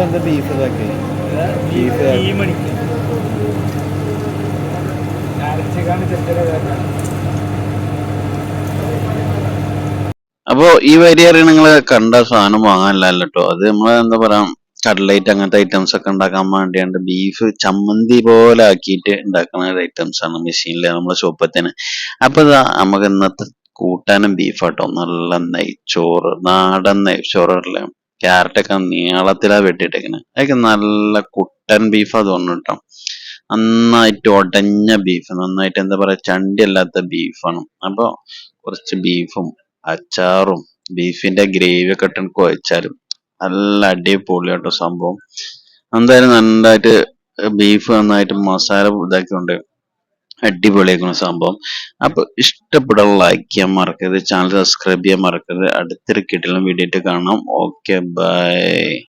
ഇതെന്താ ബീഫ് ഇതൊക്കെ? ബീഫ് ഈ മണിക്ക്. അരച്ചിക്കാണ് ചെറുക്കര അപ്പോ ഈ വരി അറിയ നിങ്ങൾ കണ്ട സാധനം വാങ്ങാനല്ല കേട്ടോ അത് നമ്മൾ എന്താ പറയാ കട്ലൈറ്റ് അങ്ങനത്തെ ഐറ്റംസ് ഒക്കെ ഉണ്ടാക്കാൻ വേണ്ടിയാണ്ട് ബീഫ് ചമ്മന്തി പോലെ ആക്കിയിട്ട് ഉണ്ടാക്കുന്ന ഐറ്റംസ് ആണ് മെഷീനിൽ നമ്മളെ ഷോപ്പത്തിന് അപ്പൊ ഇതാ നമുക്ക് ഇന്നത്തെ കൂട്ടാനും ബീഫാട്ടോ നല്ല നെയ്ച്ചോറ് നാടൻ നെയ്ച്ചോറല്ലേ ക്യാരറ്റൊക്കെ നീളത്തിലാണ് വെട്ടിയിട്ടേക്കുന്നത് അതൊക്കെ നല്ല കുട്ടൻ ബീഫാ തോന്നുന്നു കേട്ടോ നന്നായിട്ട് ഉടഞ്ഞ ബീഫ് നന്നായിട്ട് എന്താ പറയാ ചണ്ടി അല്ലാത്ത ബീഫാണ് അപ്പൊ കുറച്ച് ബീഫും അച്ചാറും ബീഫിന്റെ ഗ്രേവി ഒക്കെ ഇട്ട് കുഴച്ചാലും നല്ല അടിപൊളി കേട്ടോ സംഭവം. എന്തായാലും നന്നായിട്ട് ബീഫ് നന്നായിട്ട് മസാല ഇതാക്കിക്കൊണ്ട് അടിപൊളിയാക്കുന്ന സംഭവം. അപ്പൊ ഇഷ്ടപ്പെടാൻ ലൈക്ക് ചെയ്യാൻ മറക്കരുത് ചാനൽ സബ്സ്ക്രൈബ് ചെയ്യാൻ മറക്കരുത്. അടുത്തൊരു കിട്ടുന്ന വീഡിയോ കാണാം. Okay bye